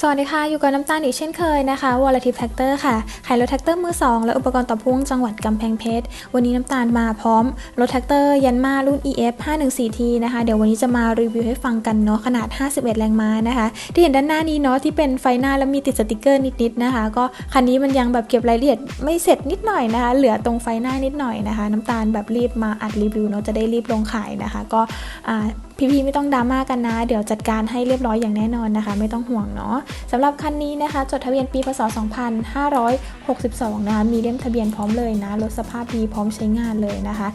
สวัสดีค่ะ อยู่กับน้ำตาลอีกเช่นเคยนะคะวอลทิ t แท็กเตอร์ค่ะขายรถแท็กเตอร์มือ 2 และอุปกรณ์ต่อพ่วงจังหวัดกำแพงเพชร วันนี้น้ำตาลมาพร้อม รถแท็กเตอร์ยันมารุ่น EF 514T นะคะ เดี๋ยววันนี้จะมารีวิวให้ฟังกันเนาะขนาด 51 แรงม้านะคะ ที่เห็นด้านหน้านี้เนาะที่เป็นไฟหน้าแล้วมีติดสติกเกอร์นิดๆนะคะ ก็คันนี้มันยังแบบเก็บรายละเอียดไม่เสร็จนิดหน่อยนะคะ เหลือตรงไฟหน้านิดหน่อยนะคะ น้ำตาลแบบรีบมาอัดรีวิวเนาะจะได้รีบลงขายนะคะ ก็พี่ๆไม่ต้องดราม่ากันนะ เดี๋ยวจัดการให้เรียบร้อยอย่างแน่นอนนะคะ ไม่ต้องห่วงเนาะสำหรับคันนี้นะคะ จดทะเบียนปีพศ 2562 นะคะ มีเล่มทะเบียนพร้อมเลยนะ รถสภาพดีพร้อมใช้งานเลยนะคะ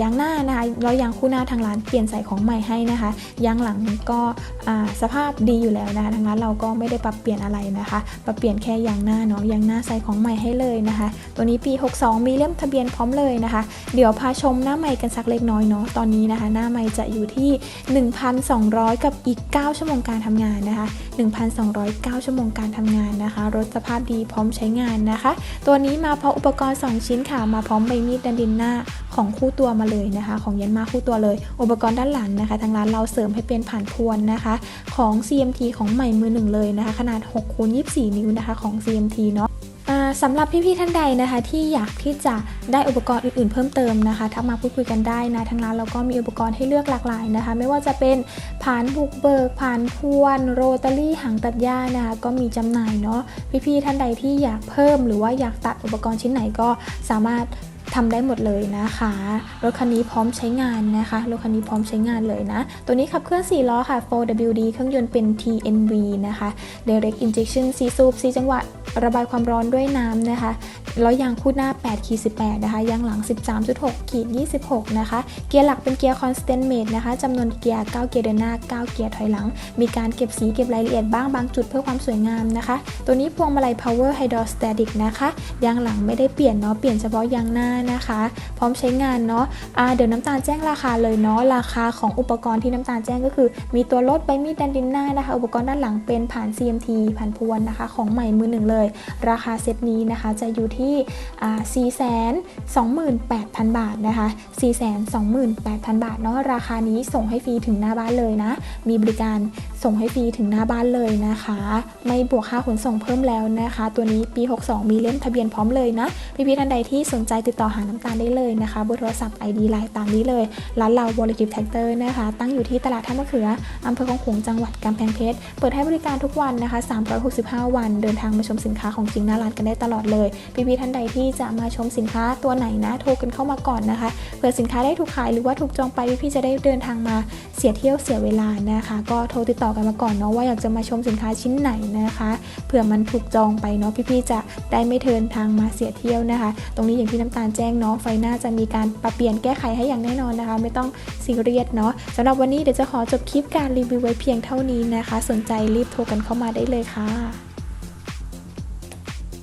ยางหน้านะคะแล้วยางคู่หน้าทางร้านเปลี่ยนใส่ของใหม่ให้นะคะยางหลังก็สภาพดีอยู่แล้วนะคะทางร้านเราก็ไม่ได้ปรับเปลี่ยนอะไรนะคะปรับเปลี่ยนแค่ยางหน้าเนาะยางหน้าใส่ของใหม่ให้เลยนะคะ ตัวนี้ปี 62 มีเล่มทะเบียนพร้อมเลยนะคะ เดี๋ยวพาชมหน้าใหม่กันสักเล็กน้อยเนาะตอนนี้นะคะ หน้าใหม่จะอยู่ที่1,200 กับอีก 9 ชั่วโมงการทำงานนะคะ 1,209 ชั่วโมงการทำงานนะคะ รถสภาพดีพร้อมใช้งานนะคะ ตัวนี้มาพร้อมอุปกรณ์ 2 ชิ้นค่ะ มาพร้อมใบมีดดันดินหน้าของคู่ตัวมาเลยนะคะ ของยันมาคู่ตัวเลย อุปกรณ์ด้านหลังนะคะ ทางร้านเราเสริมให้เป็นผ่านพวนนะคะ ของ CMT ของใหม่มือหนึ่งเลยนะคะ ขนาด6คูณ24 นิ้วนะคะของ CMT เนาะ สำหรับพี่ๆท่านใดนะคะที่อยากที่จะได้อุปกรณ์อื่นๆ เพิ่มเติมนะคะทักมาพูดคุยกันได้นะทางร้านเราก็มีอุปกรณ์ให้เลือกหลากหลายนะคะ ไม่ว่าจะเป็นผ่านบุกเบิกผ่านพวนโรตารี่หางตัดหญ้านะคะก็มีจำหน่ายเนาะพี่ๆท่านใดที่อยากเพิ่ม หรือว่าอยากตัดอุปกรณ์ชิ้นไหนก็สามารถทำได้หมดเลยนะคะ รถคันนี้พร้อมใช้งานนะคะ รถคันนี้พร้อมใช้งานเลยนะ ตัวนี้ขับเคลื่อน 4 ล้อค่ะ 4WD เครื่องยนต์เป็น TNV นะคะ Direct Injection 4 สูบ 4 จังหวะ ระบายความร้อนด้วยน้ำนะคะล้อยางคู่หน้า8ขีด18 นะคะ ยางหลัง 13.6ขีด26 นะคะ เกียร์หลักเป็นเกียร์ Constant Mate นะคะจำนวนเกียร์ 9 เกียร์เดินหน้า 9 เกียร์ถอยหลัง มีการเก็บสีเก็บรายละเอียดบ้างบางจุดเพื่อความสวยงามนะคะ ตัวนี้พวงมาลัย Power Hydrostatic นะคะ ยางหลังไม่ได้เปลี่ยนเนาะ เปลี่ยนเฉพาะยางหน้านะคะ พร้อมใช้งานเนาะอ่าเดี๋ยวน้ำตาลแจ้งราคาเลยเนาะ ราคาของอุปกรณ์ที่น้ำตาลแจ้งก็คือ มีตัวรถใบมีดดันดินหน้านะคะ อุปกรณ์ด้านหลังเป็นผ่าน CMT ผ่านพวนนะคะ ของใหม่มือหนึ่งเลยราคาเซตนี้นะคะจะอยู่ที่อ่า428,000 บาทนะคะ 428,000 บาทเนาะราคานี้ส่งให้ฟรีถึงหน้าบ้านเลยนะ มีบริการส่งให้ฟรีถึงหน้าบ้านเลยนะคะ ไม่บวกค่าขนส่งเพิ่มแล้วนะคะ ตัวนี้ปี 62 มีเล่มทะเบียนพร้อมเลยนะพี่ๆท่านใดที่สนใจติดต่อหาน้ำตาลได้เลยนะคะเบอร์โทรศัพท์ ID ไลน์ตามนี้เลยร้านเรา v o l a t i v e Tractor นะคะ ตั้งอยู่ที่ตลาดท่ามะเขืออำเภอคลองขลุงจังหวัดกำแพงเพชรเปิดให้บริการทุกวันนะคะ 365 วันเดินทางมาชมสินค้าของจริงหน้าร้านกันได้ตลอดเลย พี่ๆท่านใดที่จะมาชมสินค้าตัวไหนนะโทรกันเข้ามาก่อนนะคะเผื่อสินค้าได้ถูกขายหรือว่าถูกจองไปพี่ๆจะได้เดินทางมาเสียเที่ยวเสียเวลานะคะ ก็โทรติดต่อกันมาก่อนเนาะว่าอยากจะมาชมสินค้าชิ้นไหนนะคะเผื่อมันถูกจองไปเนาะพี่ๆจะได้ไม่เดินทางมาเสียเที่ยวนะคะ ตรงนี้อย่างที่น้ำตาลแจ้งเนาะไฟหน้าจะมีการปรับเปลี่ยนแก้ไขให้อย่างแน่นอนนะคะ ไม่ต้องซีเรียสเนาะสำหรับวันนี้เดี๋ยวจะขอจบคลิปการรีวิวไว้เพียงเท่านี้นะคะ สนใจรีบโทรกันเข้ามาได้เลยค่ะ